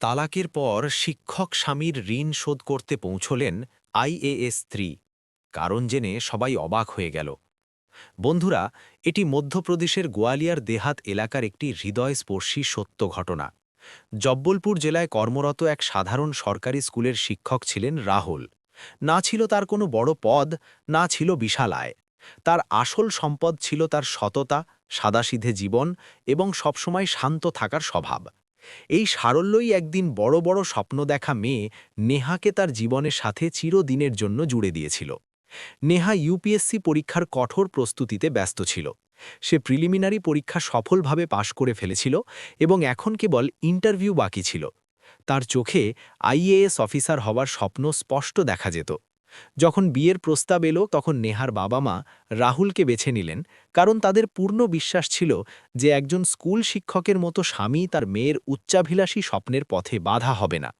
তালাকের পর শিক্ষক স্বামীর ঋণ শোধ করতে পৌঁছলেন আইএএস স্ত্রী কারণ জেনে সবাই অবাক হয়ে গেল। বন্ধুরা, এটি মধ্যপ্রদেশের গোয়ালিয়ার দেহাত এলাকার একটি হৃদয়স্পর্শী সত্য ঘটনা। জব্বলপুর জেলায় কর্মরত এক সাধারণ সরকারি স্কুলের শিক্ষক ছিলেন রাহুল। না ছিল তার কোনো বড় পদ, না ছিল বিশাল আয়। তার আসল সম্পদ ছিল তার সততা, সাদাসিধে জীবন এবং সবসময় শান্ত থাকার স্বভাব। এই সারল্যই একদিন বড় বড় স্বপ্ন দেখা মেয়ে নেহাকে তার জীবনের সাথে চিরদিনের জন্য জুড়ে দিয়েছিল। নেহা ইউপিএসসি পরীক্ষার কঠোর প্রস্তুতিতে ব্যস্ত ছিল। সে প্রিলিমিনারি পরীক্ষা সফলভাবে পাশ করে ফেলেছিল এবং এখন কেবল ইন্টারভিউ বাকি ছিল। তার চোখে আইএএস অফিসার হওয়ার স্বপ্ন স্পষ্ট দেখা যেত। যখন বিয়ের প্রস্তাব এলো, তখন নেহার বাবা মা রাহুলকে বেছে নিলেন, কারণ তাদের পূর্ণ বিশ্বাস ছিল যে একজন স্কুল শিক্ষকের মতো স্বামী তার মেয়ের উচ্চাভিলাষী স্বপ্নের পথে বাধা হবে না,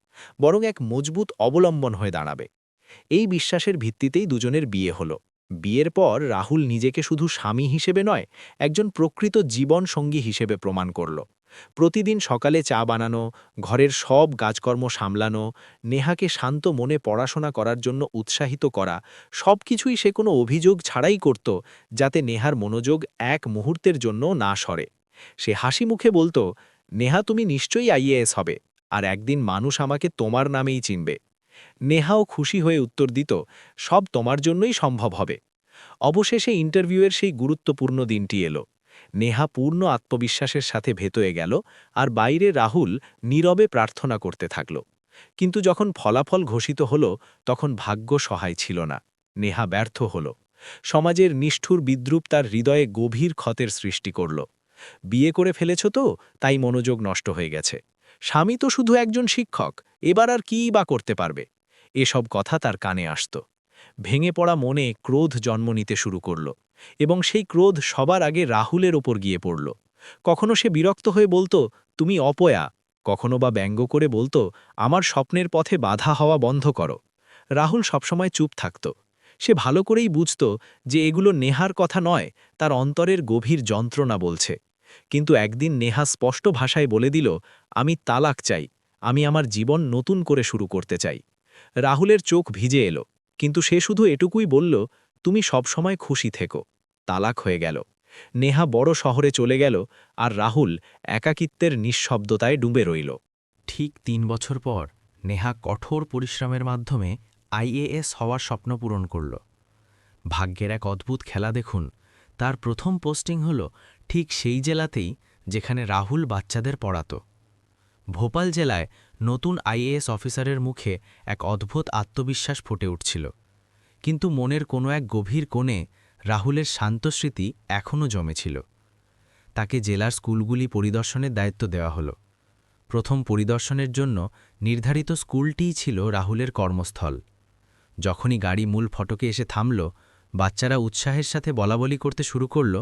বরং এক মজবুত অবলম্বন হয়ে দাঁড়াবে। এই বিশ্বাসের ভিত্তিতেই দুজনের বিয়ে হলো। বিয়ের পর রাহুল নিজেকে শুধু স্বামী হিসেবে নয়, একজন প্রকৃত জীবন সঙ্গী হিসেবে প্রমাণ করল। প্রতিদিন সকালে চা বানানো, ঘরের সব কাজকর্ম সামলানো, নেহাকে শান্ত মনে পড়াশোনা করার জন্য উৎসাহিত করা সব কিছুই সে কোনো অভিযোগ ছাড়াই করত যাতে নেহার মনোযোগ এক মুহূর্তের জন্য না সরে। সে হাসি মুখে বলতো, নেহা, তুমি নিশ্চয়ই আইএএস হবে, আর একদিন মানুষ আমাকে তোমার নামেই চিনবে। নেহাও খুশি হয়ে উত্তর দিত, সব তোমার জন্যই সম্ভব হবে। অবশেষে ইন্টারভিউয়ের সেই গুরুত্বপূর্ণ দিনটি এলো। নেহা পূর্ণ আত্মবিশ্বাসের সাথে ভেতয়ে গেল আর বাইরে রাহুল নীরবে প্রার্থনা করতে থাকল। কিন্তু যখন ফলাফল ঘোষিত হল, তখন ভাগ্য সহায় ছিল না। নেহা ব্যর্থ হল। সমাজের নিষ্ঠুর বিদ্রুপ তার হৃদয়ে গভীর ক্ষতের সৃষ্টি করল। বিয়ে করে ফেলেছ তো, তাই মনোযোগ নষ্ট হয়ে গেছে। স্বামী তো শুধু একজন শিক্ষক, এবার আর কী বা করতে পারবে? এসব কথা তার কানে আসত। ভেঙে পড়া মনে ক্রোধ জন্ম নিতে শুরু করল এবং সেই ক্রোধ সবার আগে রাহুলের ওপর গিয়ে পড়ল। কখনো সে বিরক্ত হয়ে বলতো, তুমি অপয়া। কখনো বা ব্যঙ্গ করে বলতো, আমার স্বপ্নের পথে বাধা হওয়া বন্ধ করো। রাহুল সবসময় চুপ থাকত। সে ভালো করেই বুঝত যে এগুলো নেহার কথা নয়, তার অন্তরের গভীর যন্ত্রণা বলছে। কিন্তু একদিন নেহা স্পষ্ট ভাষায় বলে দিল, আমি তালাক চাই, আমি আমার জীবন নতুন করে শুরু করতে চাই। রাহুলের চোখ ভিজে এলো। কিন্তু সে শুধু এটুকুই বলল, তুমি সবসময় খুশি থেকো। তালাক হয়ে গেল। নেহা বড় শহরে চলে গেল আর রাহুল একাকিত্বের নিঃশব্দতায় ডুবে রইল। ঠিক তিন বছর পর নেহা কঠোর পরিশ্রমের মাধ্যমে আইএএস হওয়ার স্বপ্ন পূরণ করল। ভাগ্যের এক অদ্ভুত খেলা দেখুন। তার প্রথম পোস্টিং হল ঠিক সেই জেলাতেই যেখানে রাহুল বাচ্চাদের পড়াত। ভোপাল জেলায় নতুন আইএএস অফিসারের মুখে এক অদ্ভুত আত্মবিশ্বাস ফুটে উঠছিল। কিন্তু মনের কোনো এক গভীর কোণে রাহুলের শান্ত স্মৃতি এখনও জমেছিল। তাকে জেলার স্কুলগুলি পরিদর্শনের দায়িত্ব দেওয়া হলো। প্রথম পরিদর্শনের জন্য নির্ধারিত স্কুলটিই ছিল রাহুলের কর্মস্থল। যখনই গাড়ি মূল ফটকে এসে থামল, বাচ্চারা উৎসাহের সাথে বলাবলি করতে শুরু করল,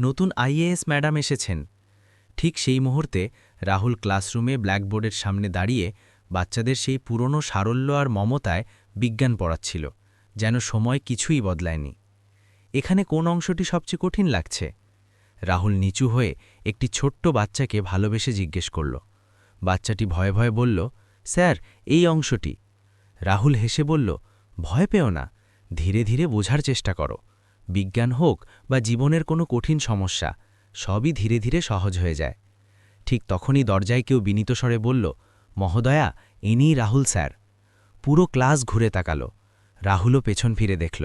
নতুন আইএএস ম্যাডাম এসেছেন। ঠিক সেই মুহূর্তে রাহুল ক্লাসরুমে ব্ল্যাকবোর্ডের সামনে দাঁড়িয়ে বাচ্চাদের সেই পুরনো সারল্য আর মমতায় বিজ্ঞান পড়াচ্ছিল, যেন সময় কিছুই বদলায়নি। এখানে কোন অংশটি সবচেয়ে কঠিন লাগছে? রাহুল নিচু হয়ে একটি ছোট্ট বাচ্চাকে ভালোবেসে জিজ্ঞেস করল। বাচ্চাটি ভয়ে ভয়ে বলল, স্যার, এই অংশটি। রাহুল হেসে বলল, ভয় পেও না, ধীরে ধীরে বোঝার চেষ্টা করো। বিজ্ঞান হোক বা জীবনের কোনো কঠিন সমস্যা সবই ধীরে ধীরে সহজ হয়ে যায়। ঠিক তখনই দরজায় কেউ বিনীত স্বরে বলল, মহোদয়া ইনিই রাহুল স্যার। পুরো ক্লাস ঘুরে তাকালো। রাহুলও পেছন ফিরে দেখল।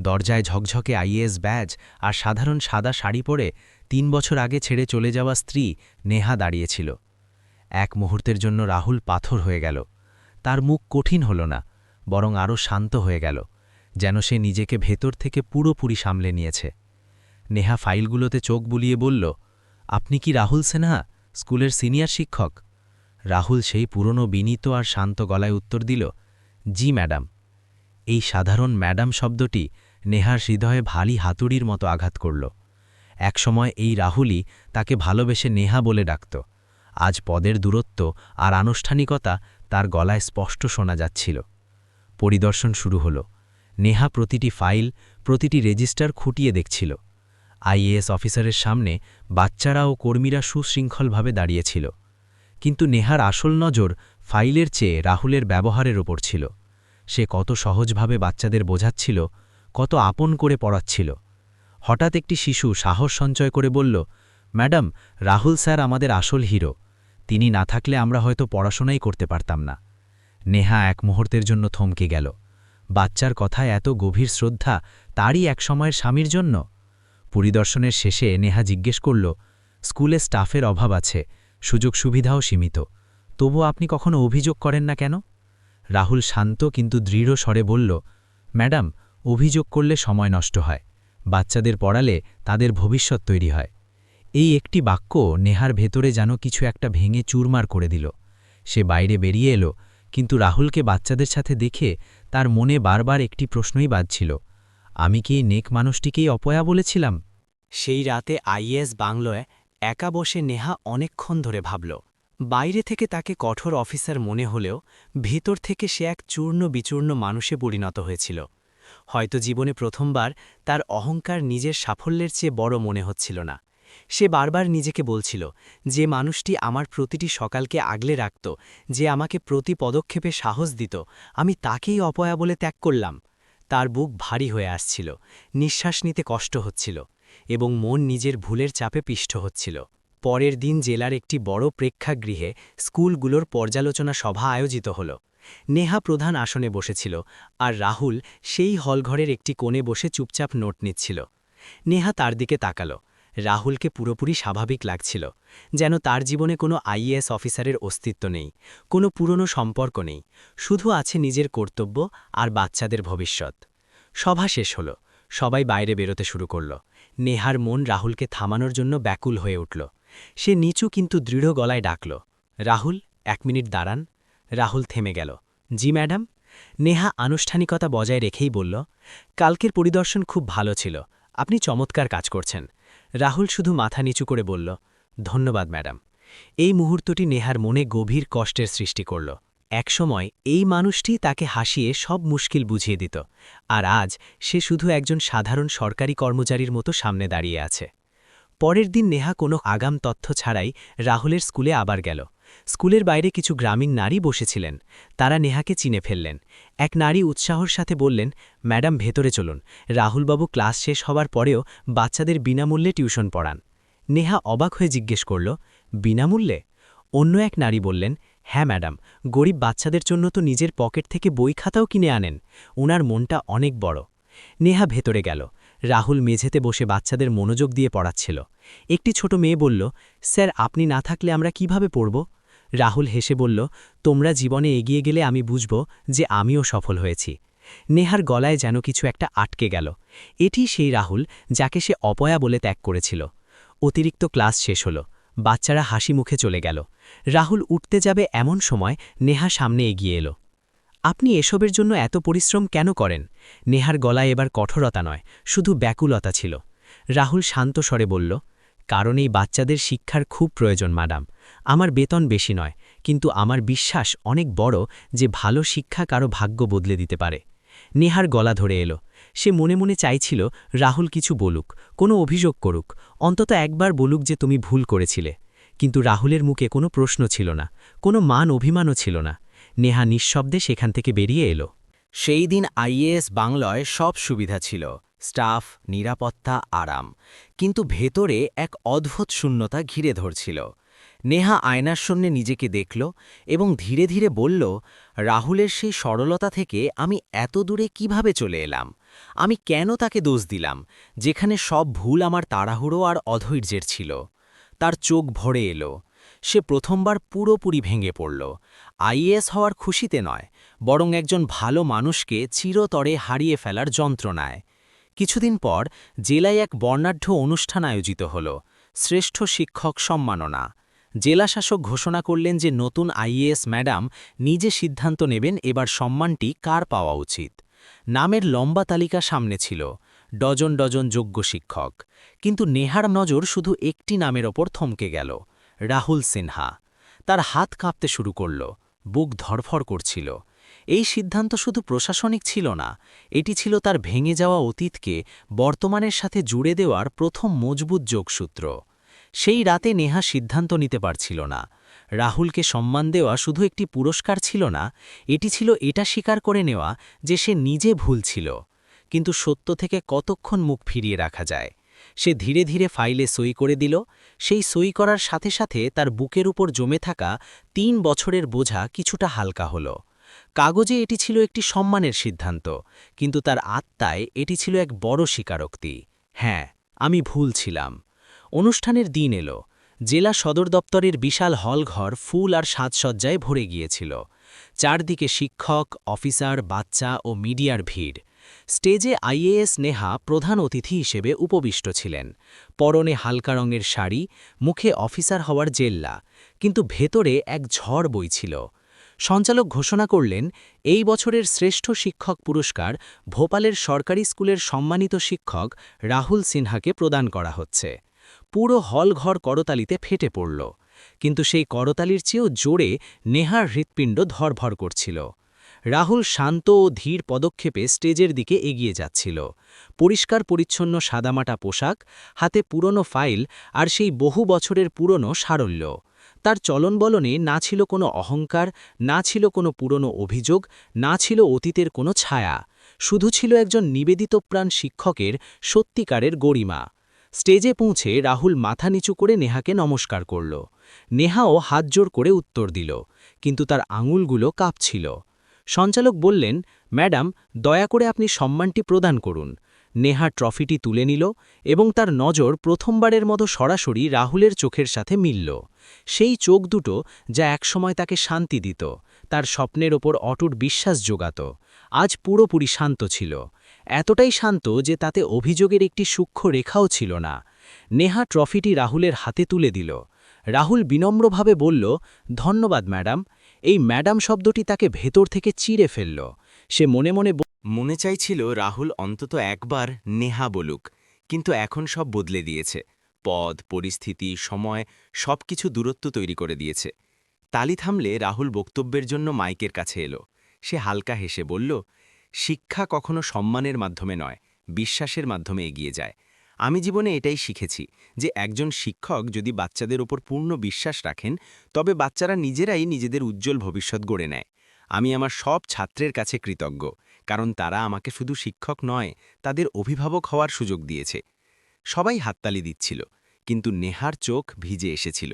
দরজায় ঝকঝকে আইএস ব্যাজ আর সাধারণ সাদা শাড়ি পরে তিন বছর আগে ছেড়ে চলে যাওয়া স্ত্রী নেহা দাঁড়িয়েছিল। এক মুহূর্তের জন্য রাহুল পাথর হয়ে গেল। তার মুখ কঠিন হল না, বরং আরও শান্ত হয়ে গেল, যেন সে নিজেকে ভেতর থেকে পুরোপুরি সামলে নিয়েছে। নেহা ফাইলগুলোতে চোখ বুলিয়ে বলল, আপনি কি রাহুল সিনহা? স্কুলের সিনিয়র শিক্ষক? রাহুল সেই পুরনো বিনীত আর শান্ত গলায় উত্তর দিল, জি, ম্যাডাম। এই সাধারণ ম্যাডাম শব্দটি নেহার হৃদয়ে ভালি হাতুড়ির মতো আঘাত করল। একসময় এই রাহুলই তাকে ভালোবেসে নেহা বলে ডাকত। আজ পদের দূরত্ব আর আনুষ্ঠানিকতা তার গলায় স্পষ্ট শোনা যাচ্ছিল। পরিদর্শন শুরু হল। নেহা প্রতিটি ফাইল, প্রতিটি রেজিস্টার খুঁটিয়ে দেখছিল। আইএএস অফিসারের সামনে বাচ্চারা ও কর্মীরা সুশৃঙ্খলভাবে দাঁড়িয়েছিল। কিন্তু নেহার আসল নজর ফাইলের চেয়ে রাহুলের ব্যবহারের ওপর ছিল। সে কত সহজভাবে বাচ্চাদের বোঝাচ্ছিল, কত আপন করে পড়াচ্ছিল। হঠাৎ একটি শিশু সাহস সঞ্চয় করে বলল, ম্যাডাম, রাহুল স্যার আমাদের আসল হিরো। তিনি না থাকলে আমরা হয়তো পড়াশোনাই করতে পারতাম না। নেহা এক মুহূর্তের জন্য থমকে গেল। বাচ্চার কথায় এত গভীর শ্রদ্ধা তারই এক সময়ের স্বামীর জন্য? পরিদর্শনের শেষে নেহা জিজ্ঞেস করল, স্কুলে স্টাফের অভাব আছে, সুযোগ সুবিধাও সীমিত তবু আপনি কখনো অভিযোগ করেন না কেন? রাহুল শান্ত কিন্তু দৃঢ় স্বরে বলল, ম্যাডাম, অভিযোগ করলে সময় নষ্ট হয়, বাচ্চাদের পড়ালে তাদের ভবিষ্যৎ তৈরি হয়। এই একটি বাক্য নেহার ভেতরে যেন কিছু একটা ভেঙে চুরমার করে দিল। সে বাইরে বেরিয়ে এলো, কিন্তু রাহুলকে বাচ্চাদের সাথে দেখে তার মনে বারবার একটি প্রশ্নই বাজছিল আমি কি নেক মানুষটিকেই অপয়া বলেছিলাম? সেই রাতে আইএস বাংলোয় একা বসে নেহা অনেকক্ষণ ধরে ভাবল, বাইরে থেকে তাকে কঠোর অফিসার মনে হলেও ভিতর থেকে সে এক চূর্ণ বিচূর্ণ মানুষে পরিণত হয়েছিল। হয়তো জীবনে প্রথমবার তার অহংকার নিজের সাফল্যের চেয়ে বড় মনে হচ্ছিল না। সে বারবার নিজেকে বলছিল, যে মানুষটি আমার প্রতিটি সকালকে আগলে রাখত, যে আমাকে প্রতি পদক্ষেপে সাহস দিত, আমি তাকেই অপয়া বলে ত্যাগ করলাম। তার বুক ভারী হয়ে আসছিল, নিঃশ্বাস নিতে কষ্ট হচ্ছিল এবং মন নিজের ভুলের চাপে পিষ্ট হচ্ছিল। পরের দিন জেলার একটি বড় প্রেক্ষাগৃহে স্কুলগুলোর পর্যালোচনা সভা আয়োজিত হল। নেহা প্রধান আসনে বসেছিল আর রাহুল সেই হলঘরের একটি কোণে বসে চুপচাপ নোট নিচ্ছিল। নেহা তার দিকে তাকালো রাহুলকে পুরোপুরি স্বাভাবিক লাগছিল, যেন তার জীবনে কোনো আইএএস অফিসারের অস্তিত্ব নেই, কোনো পুরনো সম্পর্ক নেই, শুধু আছে নিজের কর্তব্য আর বাচ্চাদের ভবিষ্যৎ। সভা শেষ হল, সবাই বাইরে বেরোতে শুরু করল, নেহার মন রাহুলকে থামানোর জন্য ব্যাকুল হয়ে উঠল, সে নিচু কিন্তু দৃঢ় গলায় ডাকল, রাহুল, এক মিনিট দাঁড়ান। রাহুল থেমে গেল, জি, ম্যাডাম। নেহা আনুষ্ঠানিকতা বজায় রেখেই বলল, কালকের পরিদর্শন খুব ভালো ছিল, আপনি চমৎকার কাজ করছেন। রাহুল শুধু মাথা নিচু করে বলল, ধন্যবাদ, ম্যাডাম। এই মুহূর্তটি নেহার মনে গভীর কষ্টের সৃষ্টি করল। একসময় এই মানুষটি তাকে হাসিয়ে সব মুশকিল বুঝিয়ে দিত, আর আজ সে শুধু একজন সাধারণ সরকারি কর্মচারীর মতো সামনে দাঁড়িয়ে আছে। পরের দিন নেহা কোনো আগাম তথ্য ছাড়াই রাহুলের স্কুলে আবার গেল। স্কুলের বাইরে কিছু গ্রামীণ নারী বসেছিলেন। তারা নেহাকে চিনে ফেললেন। এক নারী উৎসাহর সাথে বললেন, ম্যাডাম, ভেতরে চলুন। রাহুলবাবু ক্লাস শেষ হবার পরেও বাচ্চাদের বিনামূল্যে টিউশন পড়ান। নেহা অবাক হয়ে জিজ্ঞেস করল, বিনামূল্যে? অন্য এক নারী বললেন হ্যাঁ ম্যাডাম, গরিব বাচ্চাদের জন্য তো নিজের পকেট থেকে বই খাতাও কিনে আনেন। ওনার মনটা অনেক বড়। নেহা ভেতরে গেল। রাহুল মেঝেতে বসে বাচ্চাদের মনোযোগ দিয়ে পড়াচ্ছিল। একটি ছোট মেয়ে বলল, স্যার, আপনি না থাকলে আমরা কীভাবে পড়ব? রাহুল হেসে বলল, তোমরা জীবনে এগিয়ে গেলে আমি বুঝব যে আমিও সফল হয়েছি। নেহার গলায় যেন কিছু একটা আটকে গেল। এটি সেই রাহুল যাকে সে অপয়া বলে ত্যাগ করেছিল। অতিরিক্ত ক্লাস শেষ হল। বাচ্চারা হাসি মুখে চলে গেল। রাহুল উঠতে যাবে এমন সময় নেহা সামনে এগিয়ে এলো। আপনি এসবের জন্য এত পরিশ্রম কেন করেন? নেহার গলায় এবার কঠোরতা নয়, শুধু ব্যাকুলতা ছিল। রাহুল শান্ত স্বরে বলল কারণ এই বাচ্চাদের শিক্ষার খুব প্রয়োজন, ম্যাডাম। আমার বেতন বেশি নয়, কিন্তু আমার বিশ্বাস অনেক বড় যে ভালো শিক্ষা কারও ভাগ্য বদলে দিতে পারে। নেহার গলা ধরে এলো। সে মনে মনে চাইছিল, রাহুল কিছু বলুক, কোনো অভিযোগ করুক, অন্তত একবার বলুক যে তুমি ভুল করেছিলে। কিন্তু রাহুলের মুখে কোনো প্রশ্ন ছিল না, কোনো মান অভিমানও ছিল না। নেহা নিঃশব্দে সেখান থেকে বেরিয়ে এলো। সেই দিন আইএএস বাংলায় সব সুবিধা ছিল। স্টাফ, নিরাপত্তা, আরাম। কিন্তু ভেতরে এক অদ্ভুত শূন্যতা ঘিরে ধরছিল। নেহা আয়নার শূন্যে নিজেকে দেখল এবং ধীরে ধীরে বলল, রাহুলের সেই সরলতা থেকে আমি এত দূরে কীভাবে চলে এলাম? আমি কেন তাকে দোষ দিলাম, যেখানে সব ভুল আমার তাড়াহুড়ো আর অধৈর্যের ছিল? তার চোখ ভরে এলো। সে প্রথমবার পুরোপুরি ভেঙে পড়ল। আইএস হওয়ার খুশিতে নয়, বরং একজন ভালো মানুষকে চিরতরে হারিয়ে ফেলার যন্ত্রণায়। কিছুদিন পর জেলায় এক বর্ণাঢ্য অনুষ্ঠান আয়োজিত হল, শ্রেষ্ঠ শিক্ষক সম্মাননা। জেলাশাসক ঘোষণা করলেন যে নতুন আইএএস ম্যাডাম নিজে সিদ্ধান্ত নেবেন এবার সম্মানটি কার পাওয়া উচিত। নামের লম্বা তালিকা সামনে ছিল, ডজন ডজন যোগ্য শিক্ষক। কিন্তু নেহার নজর শুধু একটি নামের ওপর থমকে গেল, রাহুল সিনহা। তার হাত কাঁপতে শুরু করল, বুক ধরফর করছিল। এই সিদ্ধান্ত শুধু প্রশাসনিক ছিল না, এটি ছিল তার ভেঙে যাওয়া অতীতকে বর্তমানের সাথে জুড়ে দেওয়ার প্রথম মজবুত যোগসূত্র। সেই রাতে নেহা সিদ্ধান্ত নিতে পারছিল না। রাহুলকে সম্মান দেওয়া শুধু একটি পুরস্কার ছিল না, এটি ছিল এটা স্বীকার করে নেওয়া যে সে নিজে ভুল ছিল। কিন্তু সত্য থেকে কতক্ষণ মুখ ফিরিয়ে রাখা যায়? সে ধীরে ধীরে ফাইলে সই করে দিল। সেই সই করার সাথে সাথে তার বুকের উপর জমে থাকা তিন বছরের বোঝা কিছুটা হালকা হল। কাগজে এটি ছিল একটি সম্মানের সিদ্ধান্ত, কিন্তু তার আত্মায় এটি ছিল এক বড় স্বীকারোক্তি। হ্যাঁ আমি ভুল ছিলাম। অনুষ্ঠানের দিন এলো। জেলা সদর দপ্তরের বিশাল হলঘর ফুল আর সাজসজ্জায় ভরে গিয়েছিল। চারদিকে শিক্ষক, অফিসার, বাচ্চা ও মিডিয়ার ভিড়। স্টেজে আইএএস নেহা প্রধান অতিথি হিসেবে উপবিষ্ট ছিলেন। পরনে হালকা রঙের শাড়ি, মুখে অফিসার হওয়ার জেল্লা, কিন্তু ভেতরে এক ঝড় বইছিল। সঞ্চালক ঘোষণা করলেন, এই বছরের শ্রেষ্ঠ শিক্ষক পুরস্কার ভোপালের সরকারি স্কুলের সম্মানিত শিক্ষক রাহুল সিনহাকে প্রদান করা হচ্ছে। পুরো হলঘর করতালিতে ফেটে পড়ল, কিন্তু সেই করতালির চেয়েও জোরে নেহার হৃৎপিণ্ড ধরভর করছিল। রাহুল শান্ত ও ধীর পদক্ষেপে স্টেজের দিকে এগিয়ে যাচ্ছিল। পরিষ্কার পরিচ্ছন্ন সাদামাটা পোশাক, হাতে পুরনো ফাইল আর সেই বহু বছরের পুরনো সারল্য। তার চলনবলনে না ছিল কোনো অহংকার, না ছিল কোনো পুরনো অভিযোগ, না ছিল অতীতের কোনো ছায়া। শুধু ছিল একজন নিবেদিতপ্রাণ শিক্ষকের সত্যিকারের গরিমা। স্টেজে পৌঁছে রাহুল মাথা নিচু করে নেহাকে নমস্কার করল। নেহাও হাত জোর করে উত্তর দিল, কিন্তু তার আঙুলগুলো কাঁপছিল। সঞ্চালক বললেন, ম্যাডাম, দয়া করে আপনি সম্মানটি প্রদান করুন। নেহা ট্রফিটি তুলে নিল এবং তার নজর প্রথমবারের মতো সরাসরি রাহুলের চোখের সাথে মিলল। সেই চোখ দুটো যা একসময় তাকে শান্তি দিত, তার স্বপ্নের ওপর অটুট বিশ্বাস যোগাত আজ পুরোপুরি শান্ত ছিল। এতটাই শান্ত যে তাতে অভিযোগের একটি সূক্ষ্ম রেখাও ছিল না। নেহা ট্রফিটি রাহুলের হাতে তুলে দিল। রাহুল বিনম্রভাবে বলল, ধন্যবাদ, ম্যাডাম। এই ম্যাডাম শব্দটি তাকে ভেতর থেকে চিরে ফেলল। সে মনে মনে মনে চাইছিল রাহুল অন্তত একবার নেহা বলুক, কিন্তু এখন সব বদলে দিয়েছে। পদ, পরিস্থিতি, সময় সবকিছু দূরত্ব তৈরি করে দিয়েছে। তালি থামলে রাহুল বক্তব্যের জন্য মাইকের কাছে এলো। সে হালকা হেসে বলল, শিক্ষা কখনো সম্মানের মাধ্যমে নয়, বিশ্বাসের মাধ্যমে এগিয়ে যায়। আমি জীবনে এটাই শিখেছি যে একজন শিক্ষক যদি বাচ্চাদের ওপর পূর্ণ বিশ্বাস রাখেন, তবে বাচ্চারা নিজেরাই নিজেদের উজ্জ্বল ভবিষ্যৎ গড়ে নেয়। আমি আমার সব ছাত্রের কাছে কৃতজ্ঞ, কারণ তারা আমাকে শুধু শিক্ষক নয়, তাদের অভিভাবক হওয়ার সুযোগ দিয়েছে। সবাই হাততালি দিচ্ছিল, কিন্তু নেহার চোখ ভিজে এসেছিল।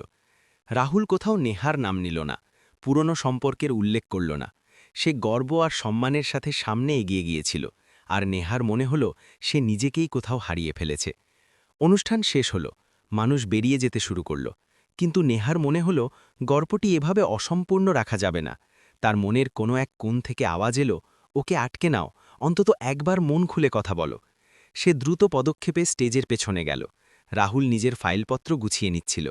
রাহুল কোথাও নেহার নাম নিল না, পুরনো সম্পর্কের উল্লেখ করল না। সে গর্ব আর সম্মানের সাথে সামনে এগিয়ে গিয়েছিল, আর নেহার মনে হল সে নিজেকেই কোথাও হারিয়ে ফেলেছে। অনুষ্ঠান শেষ হল, মানুষ বেরিয়ে যেতে শুরু করল, কিন্তু নেহার মনে হল গর্বটি এভাবে অসম্পূর্ণ রাখা যাবে না। তার মনের কোনো এক কোণ থেকে আওয়াজ এলো, ওকে আটকে নাও, অন্তত একবার মন খুলে কথা বলো। সে দ্রুত পদক্ষেপে স্টেজের পেছনে গেল। রাহুল নিজের ফাইলপত্র গুছিয়ে নিচ্ছিল।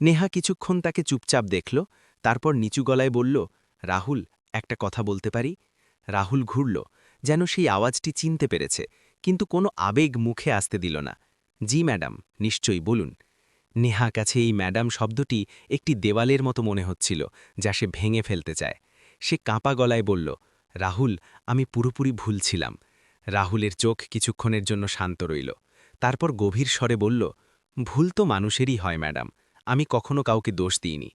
নেহা কিছুক্ষণ তাকে চুপচাপ দেখল, তারপর নিচু গলায় বলল, রাহুল, একটা কথা বলতে পারি? রাহুল ঘুরল, যেন সেই আওয়াজটি চিনতে পেরেছে, কিন্তু কোনো আবেগ মুখে আসতে দিল না। জি, ম্যাডাম, নিশ্চয়ই, বলুন। নেহা কাছে এই ম্যাডাম শব্দটি একটি দেওয়ালের মতো মনে হচ্ছিল, যা সে ভেঙে ফেলতে চায়। সে কাঁপা গলায় বলল, রাহুল, আমি পুরোপুরি ভুল ছিলাম। রাহুলের চোখ কিছুক্ষণের জন্য শান্ত রইল। তারপর গভীর স্বরে বলল, ভুল তো মানুষেরই হয়, ম্যাডাম। আমি কখনো কাউকে দোষ দিইনি।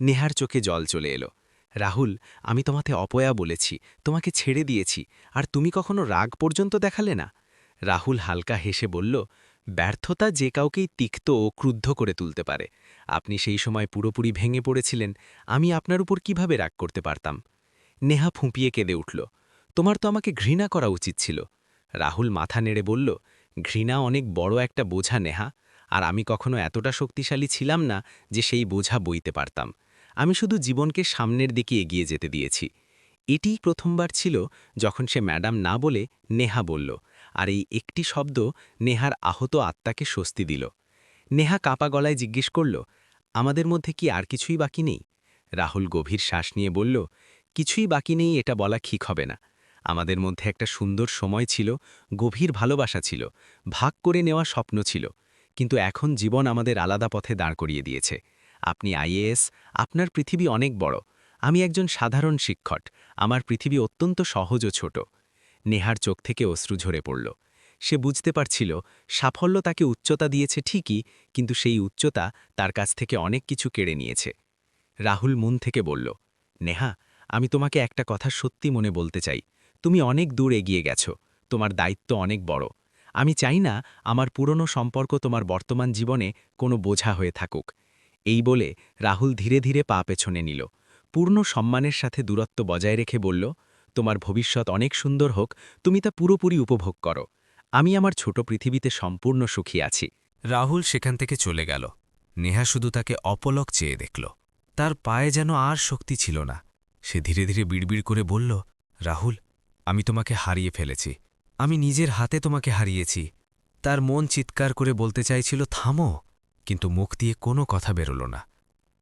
নেহার চোখে জল চলে এলো। রাহুল, আমি তোমাতে অপয়া বলেছি, তোমাকে ছেড়ে দিয়েছি, আর তুমি কখনো রাগ পর্যন্ত দেখালে না? রাহুল হালকা হেসে বলল, ব্যর্থতা যে কাউকেই তিক্ত ও ক্রুদ্ধ করে তুলতে পারে। আপনি সেই সময় পুরোপুরি ভেঙে পড়েছিলেন। আমি আপনার উপর কীভাবে রাগ করতে পারতাম? নেহা ফুঁপিয়ে কেঁদে উঠল। তোমার তো আমাকে ঘৃণা করা উচিত ছিল। রাহুল মাথা নেড়ে বলল, ঘৃণা অনেক বড় একটা বোঝা, নেহা। আর আমি কখনো এতটা শক্তিশালী ছিলাম না যে সেই বোঝা বইতে পারতাম। আমি শুধু জীবনকে সামনের দিকে এগিয়ে যেতে দিয়েছি। এটিই প্রথমবার ছিল যখন সে ম্যাডাম না বলে নেহা বলল, আর এই একটি শব্দ নেহার আহত আত্মাকে স্বস্তি দিল। নেহা কাপা গলায় জিজ্ঞেস করল, আমাদের মধ্যে কি আর কিছুই বাকি নেই? রাহুল গভীর শ্বাস নিয়ে বলল, কিছুই বাকি নেই, এটা বলা ঠিক হবে না। আমাদের মধ্যে একটা সুন্দর সময় ছিল, গভীর ভালোবাসা ছিল, ভাগ করে নেওয়া স্বপ্ন ছিল, কিন্তু এখন জীবন আমাদের আলাদা পথে দাঁড় করিয়ে দিয়েছে। আপনি আইএএস আপনার পৃথিবী অনেক বড়। আমি একজন সাধারণ শিক্ষক, আমার পৃথিবী অত্যন্ত সহজ ও ছোট। নেহার চোখ থেকে অশ্রু ঝরে পড়ল। সে বুঝতে পারছিল, সাফল্য তাকে উচ্চতা দিয়েছে ঠিকই, কিন্তু সেই উচ্চতা তার কাছ থেকে অনেক কিছু কেড়ে নিয়েছে। রাহুল মন থেকে বলল, নেহা, আমি তোমাকে একটা কথা সত্যি মনে বলতে চাই। তুমি অনেক দূর এগিয়ে গেছো। তোমার দায়িত্ব অনেক বড়। আমি চাই না আমার পুরনো সম্পর্ক তোমার বর্তমান জীবনে কোনো বোঝা হয়ে থাকুক। এই বলে রাহুল ধীরে ধীরে পা পেছনে নিল। পূর্ণ সম্মানের সাথে দূরত্ব বজায় রেখে বলল, তোমার ভবিষ্যৎ অনেক সুন্দর হোক, তুমি তা পুরোপুরি উপভোগ করো। আমি আমার ছোট পৃথিবীতে সম্পূর্ণ সুখী আছি রাহুল সেখান থেকে চলে গেল। নেহা শুধু তাকে অপলক চেয়ে দেখল। তার পায়ে যেন আর শক্তি ছিল না। সে ধীরে ধীরে বিড়বিড় করে বলল, রাহুল আমি তোমাকে হারিয়ে ফেলেছি। আমি নিজের হাতে তোমাকে হারিয়েছি। তার মন চিৎকার করে বলতে চাইছিল, থামো। কিন্তু মুখ দিয়ে কোনো কথা বেরোল না।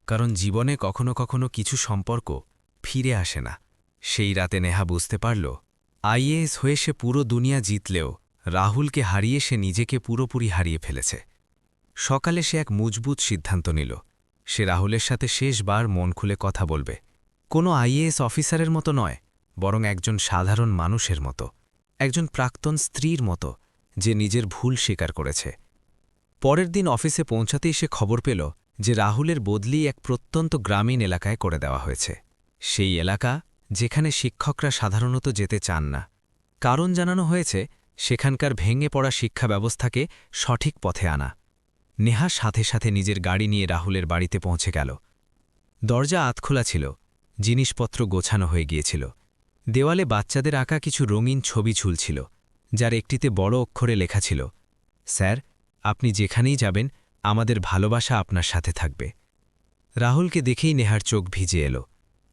কারণ জীবনে কখনো কখনো কিছু সম্পর্ক ফিরে আসে না। সেই রাতে নেহা বুঝতে পারল, আইএএস হয়ে সে পুরো দুনিয়া জিতলেও রাহুলকে হারিয়ে সে নিজেকে পুরোপুরি হারিয়ে ফেলেছে। সকালে সে এক মজবুত সিদ্ধান্ত নিল। সে রাহুলের সাথে শেষবার মন খুলে কথা বলবে। কোনো আইএএস অফিসারের মতো নয়। বরং একজন সাধারণ মানুষের মতো, একজন প্রাক্তন স্ত্রীর মতো, যে নিজের ভুল স্বীকার করেছে। পরের দিন অফিসে পৌঁছাতেই সে খবর পেল যে রাহুলের বদলি এক প্রত্যন্ত গ্রামীণ এলাকায় করে দেওয়া হয়েছে। সেই এলাকা, যেখানে শিক্ষকরা সাধারণত যেতে চান না। কারণ জানানো হয়েছে, সেখানকার ভেঙে পড়া শিক্ষা ব্যবস্থাকে সঠিক পথে আনা। নেহা সাথে সাথে নিজের গাড়ি নিয়ে রাহুলের বাড়িতে পৌঁছে গেল। দরজা আতখোলা ছিল, জিনিসপত্র গোছানো হয়ে গিয়েছিল। দেওয়ালে বাচ্চাদের আঁকা কিছু রঙিন ছবি ঝুলছিল, যার একটিতে বড় অক্ষরে লেখা ছিল, স্যার, আপনি যেখানেই যাবেন, আমাদের ভালোবাসা আপনার সাথে থাকবে। রাহুলকে দেখেই নেহার চোখ ভিজে এলো।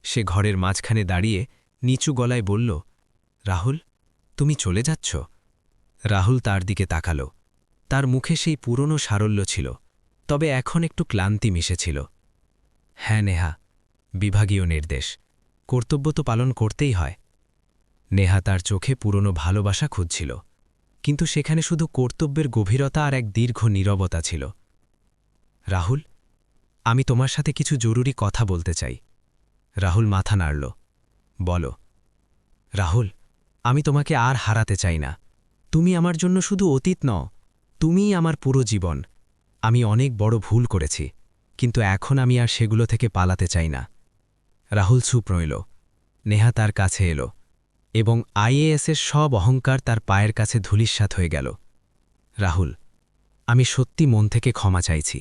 সে ঘরের মাঝখানে দাঁড়িয়ে নিচু গলায় বলল, রাহুল, তুমি চলে যাচ্ছ? রাহুল তার দিকে তাকাল। তার মুখে সেই পুরনো সারল্য ছিল, তবে এখন একটু ক্লান্তি মিশেছিল। হ্যাঁ নেহা, বিভাগীয় নির্দেশ। কর্তব্য তো পালন করতেই হয়। নেহা তার চোখে পুরনো ভালোবাসা খুঁজছিল, কিন্তু সেখানে শুধু কর্তব্যের গভীরতা আর এক দীর্ঘ নীরবতা ছিল। রাহুল, আমি তোমার সাথে কিছু জরুরি কথা বলতে চাই। রাহুল মাথা নাড়ল। বলো। রাহুল, আমি তোমাকে আর হারাতে চাই না। তুমি আমার জন্য শুধু অতীত নও, তুমিই আমার পুরো জীবন। আমি অনেক বড় ভুল করেছি, কিন্তু এখন আমি আর সেগুলো থেকে পালাতে চাই না। রাহুল চুপ রইল। নেহা তার কাছে এলো। এবং আইএএসের সব অহংকার তার পায়ের কাছে ধুলিস্বাত হয়ে গেল। রাহুল, আমি সত্যি মন থেকে ক্ষমা চাইছি।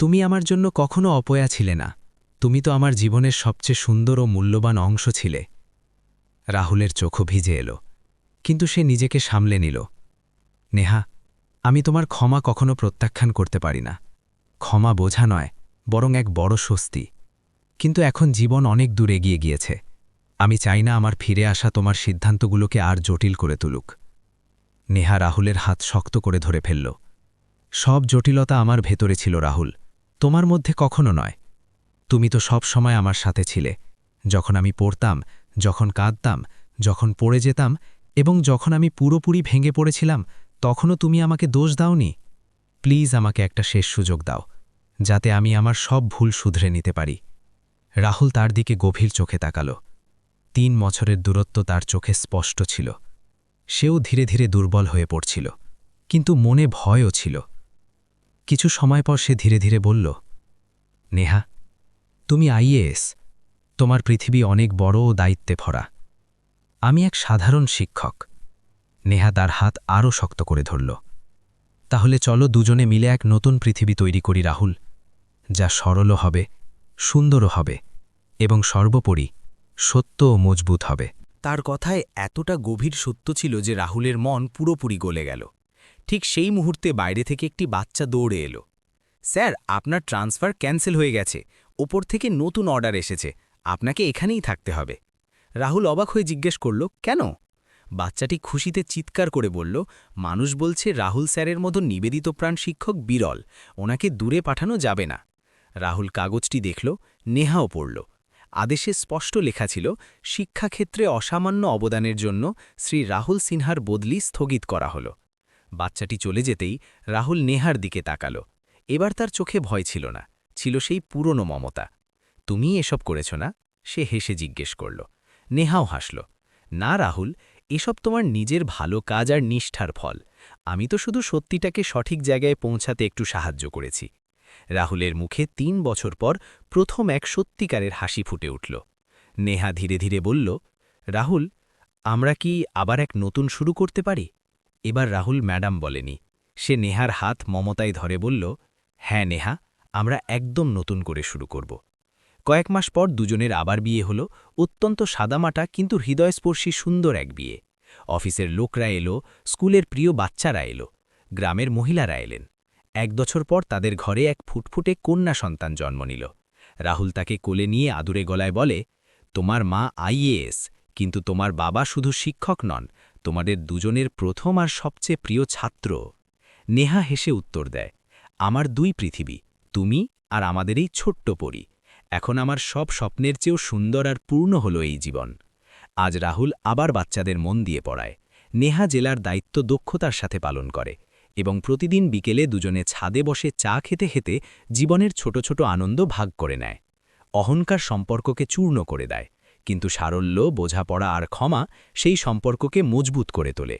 তুমি আমার জন্য কখনো অপয়া ছিলে না। তুমি তো আমার জীবনের সবচেয়ে সুন্দর ও মূল্যবান অংশ ছিলে। রাহুলের চোখও ভিজে এলো, কিন্তু সে নিজেকে সামলে নিল। নেহা, আমি তোমার ক্ষমা কখনো প্রত্যাখ্যান করতে পারি না। ক্ষমা বোঝা নয়, বরং এক বড় স্বস্তি। কিন্তু এখন জীবন অনেক দূর এগিয়ে গিয়েছে। আমি চাই না আমার ফিরে আসা তোমার সিদ্ধান্তগুলোকে আর জটিল করে তুলুক। নেহা রাহুলের হাত শক্ত করে ধরে ফেলল। সব জটিলতা আমার ভেতরে ছিল রাহুল। তোমার মধ্যে কখনো নয়। তুমি তো সব সময় আমার সাথে ছিলে। যখন আমি পড়তাম, যখন কাঁদতাম, যখন পড়ে যেতাম এবং যখন আমি পুরোপুরি ভেঙে পড়েছিলাম, তখনও তুমি আমাকে দোষ দাওনি। প্লিজ আমাকে একটা শেষ সুযোগ দাও, যাতে আমি আমার সব ভুল শুধরে নিতে পারি। রাহুল তার দিকে গভীর চোখে তাকাল। তিন বছরের দূরত্ব তার চোখে স্পষ্ট ছিল। সেও ধীরে ধীরে দুর্বল হয়ে পড়ছিল, কিন্তু মনে ভয়ও ছিল। কিছু সময় পর সে ধীরে ধীরে বলল, নেহা, তুমি আইএএস, তোমার পৃথিবী অনেক বড় ও দায়িত্বে ভরা। আমি এক সাধারণ শিক্ষক। নেহা তার হাত আরও শক্ত করে ধরল। তাহলে চলো দুজনে মিলে এক নতুন পৃথিবী তৈরি করি, রাহুল, যা সরলও হবে, সুন্দরও হবে এবং সর্বোপরি সত্য ও মজবুত হবে। তার কথায় এতটা গভীর সত্য ছিল যে রাহুলের মন পুরোপুরি গলে গেল। ঠিক সেই মুহূর্তে বাইরে থেকে একটি বাচ্চা দৌড়ে এলো। স্যার, আপনার ট্রান্সফার ক্যান্সেল হয়ে গেছে। ওপর থেকে নতুন অর্ডার এসেছে। আপনাকে এখানেই থাকতে হবে। রাহুল অবাক হয়ে জিজ্ঞেস করল, কেন? বাচ্চাটি খুশিতে চিৎকার করে বলল, মানুষ বলছে রাহুল স্যারের মতো নিবেদিত প্রাণ শিক্ষক বিরল। ওনাকে দূরে পাঠানো যাবে না। রাহুল কাগজটি দেখল, নেহাও পড়ল। আদেশে স্পষ্ট লেখা ছিল, শিক্ষাক্ষেত্রে অসামান্য অবদানের জন্য শ্রী রাহুল সিনহার বদলি স্থগিত করা হল। বাচ্চাটি চলে যেতেই রাহুল নেহার দিকে তাকাল। এবার তার চোখে ভয় ছিল না, ছিল সেই পুরনো মমতা। তুমি এসব করেছ না? সে হেসে জিজ্ঞেস করল। নেহাও হাসল। না রাহুল, এসব তোমার নিজের ভালো কাজ আর নিষ্ঠার ফল। আমি তো শুধু সত্যিটাকে সঠিক জায়গায় পৌঁছাতে একটু সাহায্য করেছি। রাহুলের মুখে তিন বছর পর প্রথম এক সত্যিকারের হাসি ফুটে উঠল। নেহা ধীরে ধীরে বলল, রাহুল, আমরা কি আবার এক নতুন শুরু করতে পারি? এবার রাহুল ম্যাডাম বলেনি। সে নেহার হাত মমতায় ধরে বলল হ্যাঁ নেহা, আমরা একদম নতুন করে শুরু করব। কয়েক মাস পর দুজনের আবার বিয়ে হল, অত্যন্ত সাদামাটা কিন্তু হৃদয়স্পর্শী সুন্দর এক বিয়ে। অফিসের লোকরা এলো, স্কুলের প্রিয় বাচ্চারা এলো, গ্রামের মহিলারা এলেন। এক বছর পর তাদের ঘরে এক ফুটফুটে কন্যা সন্তান জন্ম নিল। রাহুল তাকে কোলে নিয়ে আদুরে গলায় বলে, তোমার মা আইএএস কিন্তু তোমার বাবা শুধু শিক্ষক নন, তোমাদের দুজনের প্রথম আর সবচেয়ে প্রিয় ছাত্র। নেহা হেসে উত্তর দেয়, আমার দুই পৃথিবী, তুমি আর আমাদের এই ছোট্ট পরি। এখন আমার সব স্বপ্নের চেয়েও সুন্দর আর পূর্ণ হল এই জীবন। আজ রাহুল আবার বাচ্চাদের মন দিয়ে পড়ায়। নেহা জেলার দায়িত্ব দক্ষতার সাথে পালন করে। এবং প্রতিদিন বিকেলে দুজনে ছাদে বসে চা খেতে খেতে জীবনের ছোট ছোট আনন্দ ভাগ করে নেয়। অহংকার সম্পর্ককে চূর্ণ করে দেয়, কিন্তু সারল্য, বোঝাপড়া আর ক্ষমা সেই সম্পর্ককে মজবুত করে তোলে।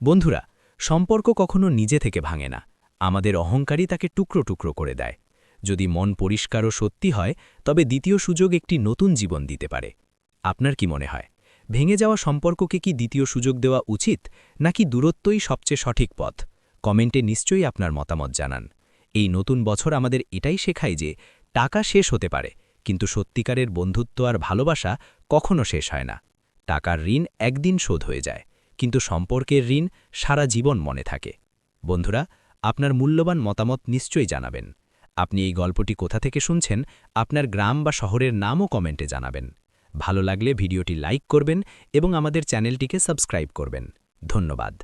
বন্ধুরা, সম্পর্ক কখনো নিজে থেকে ভাঙে না, আমাদের অহংকারই তাকে টুকরো টুকরো করে দেয়। যদি মন পরিষ্কার ও সত্যি হয়, তবে দ্বিতীয় সুযোগ একটি নতুন জীবন দিতে পারে। আপনার কি মনে হয়, ভেঙে যাওয়া সম্পর্ককে কি দ্বিতীয় সুযোগ দেওয়া উচিত, নাকি দূরত্বই সবচেয়ে সঠিক পথ? কমেন্টে নিশ্চয়ই আপনার মতামত জানান। এই নতুন বছর আমাদের এটাই শেখায় যে, টাকা শেষ হতে পারে, কিন্তু সত্যিকারের বন্ধুত্ব আর ভালোবাসা কখনো শেষ হয় না। টাকার ঋণ একদিন শোধ হয়ে যায়, কিন্তু সম্পর্কের ঋণ সারা জীবন মনে থাকে। বন্ধুরা, আপনার মূল্যবান মতামত নিশ্চয়ই জানাবেন। আপনি এই গল্পটি কোথা থেকে শুনছেন, আপনার গ্রাম বা শহরের নামও কমেন্টে জানাবেন। ভালো লাগলে ভিডিওটি লাইক করবেন এবং আমাদের চ্যানেলটিকে সাবস্ক্রাইব করবেন। ধন্যবাদ।